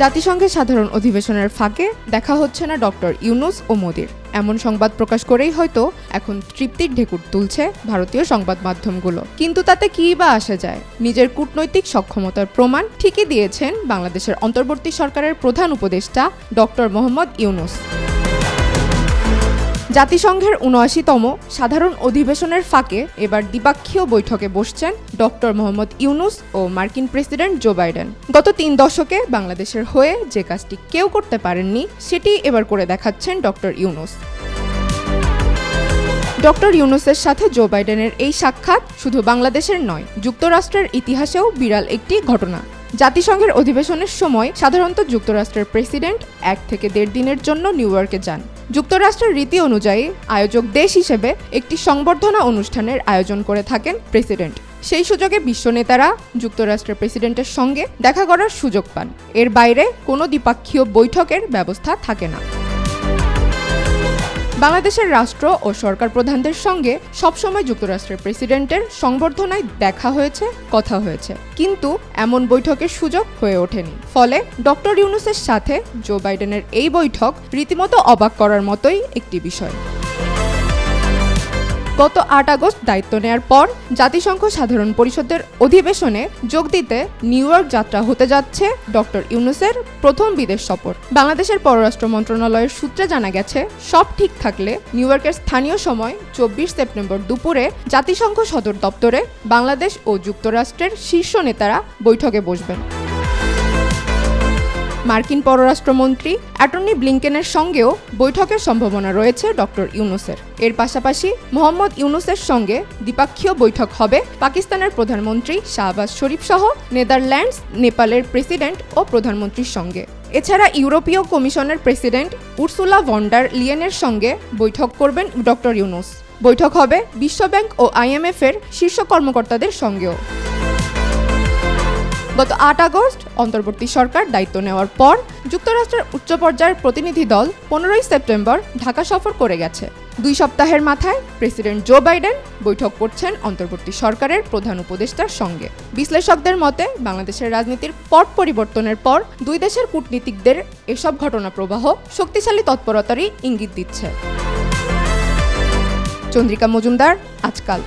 জাতিসংঘের সাধারণ অধিবেশনের ফাঁকে দেখা হচ্ছে না ডক্টর ইউনুস ও মোদির। এমন সংবাদ প্রকাশ করেই হয়তো এখন তৃপ্তির ঢেকুর তুলছে ভারতীয় সংবাদ মাধ্যমগুলো। কিন্তু তাতে কী বা আসে যায়? নিজের কূটনৈতিক সক্ষমতার প্রমাণ ঠিকই দিয়েছেন বাংলাদেশের অন্তর্বর্তী সরকারের প্রধান উপদেষ্টা ডক্টর মোহাম্মদ ইউনুস। জাতিসংঘের উনআশিতম সাধারণ অধিবেশনের ফাঁকে এবার দ্বিপাক্ষীয় বৈঠকে বসছেন ডক্টর মোহাম্মদ ইউনুস ও মার্কিন প্রেসিডেন্ট জো বাইডেন। গত তিন দশকে বাংলাদেশের হয়ে যে কাজটি কেউ করতে পারেননি, সেটি এবার করে দেখাচ্ছেন ডক্টর ইউনুস। ডক্টর ইউনুসের সাথে জো বাইডেনের এই সাক্ষাৎ শুধু বাংলাদেশের নয়, যুক্তরাষ্ট্রের ইতিহাসেও বিরাল একটি ঘটনা। জাতিসংঘের অধিবেশনের সময় সাধারণত যুক্তরাষ্ট্রের প্রেসিডেন্ট এক থেকে দেড় দিনের জন্য নিউ ইয়র্কে যান। যুক্তরাষ্ট্রের রীতি অনুযায়ী আয়োজক দেশ হিসেবে একটি সংবর্ধনা অনুষ্ঠানের আয়োজন করে থাকেন প্রেসিডেন্ট। সেই সুযোগে বিশ্ব নেতারা যুক্তরাষ্ট্রের প্রেসিডেন্টের সঙ্গে দেখা করার সুযোগ পান। এর বাইরে কোনো দ্বিপাক্ষীয় বৈঠকের ব্যবস্থা থাকে না। বাংলাদেশের রাষ্ট্র ও সরকার প্রধানদের সঙ্গে সবসময় যুক্তরাষ্ট্রের প্রেসিডেন্টের সংবর্ধনায় দেখা হয়েছে, কথা হয়েছে। কিন্তু এমন বৈঠকের সুযোগ হয়ে ওঠেনি। ফলে ডক্টর ইউনুসের সাথে জো বাইডেনের এই বৈঠক রীতিমতো অবাক করার মতোই একটি বিষয়। গত আট আগস্ট দায়িত্ব নেয়ার পর জাতিসংঘ সাধারণ পরিষদের অধিবেশনে যোগ দিতে নিউ ইয়র্ক যাত্রা হতে যাচ্ছে ডক্টর ইউনুসের প্রথম বিদেশ সফর। বাংলাদেশের পররাষ্ট্র মন্ত্রণালয়ের সূত্রে জানা গেছে, সব ঠিক থাকলে নিউ ইয়র্কের স্থানীয় সময় চব্বিশ সেপ্টেম্বর দুপুরে জাতিসংঘ সদর দপ্তরে বাংলাদেশ ও যুক্তরাষ্ট্রের শীর্ষ নেতারা বৈঠকে বসবেন। মার্কিন পররাষ্ট্রমন্ত্রী অ্যাটর্নি ব্লিংকেনের সঙ্গেও বৈঠকের সম্ভাবনা রয়েছে ডক্টর ইউনুসের। এর পাশাপাশি মোহাম্মদ ইউনুসের সঙ্গে দ্বিপাক্ষীয় বৈঠক হবে পাকিস্তানের প্রধানমন্ত্রী শাহবাজ শরীফ সহ নেদারল্যান্ডস, নেপালের প্রেসিডেন্ট ও প্রধানমন্ত্রীর সঙ্গে। এছাড়া ইউরোপীয় কমিশনের প্রেসিডেন্ট উর্সুলা ভন্ডার লিয়েনের সঙ্গে বৈঠক করবেন ডক্টর ইউনুস। বৈঠক হবে বিশ্বব্যাংক ও আইএমএফ এর শীর্ষ কর্মকর্তাদের সঙ্গেও। গত আট আগস্ট অন্তর্বর্তী সরকার দায়িত্ব নেওয়ার পর যুক্তরাষ্ট্রের উচ্চ পর্যায়ের প্রতিনিধি দল পনেরোই সেপ্টেম্বর ঢাকা সফর করে গেছে। দুই সপ্তাহের মাথায় প্রেসিডেন্ট জো বাইডেন বৈঠক করছেন অন্তর্বর্তী সরকারের প্রধান উপদেষ্টার সঙ্গে। বিশ্লেষকদের মতে, বাংলাদেশের রাজনীতির পট পরিবর্তনের পর দুই দেশের কূটনীতিকদের এসব ঘটনা প্রবাহ শক্তিশালী তৎপরতারই ইঙ্গিত দিচ্ছে। চন্দ্রিকা মজুমদার, আজকাল।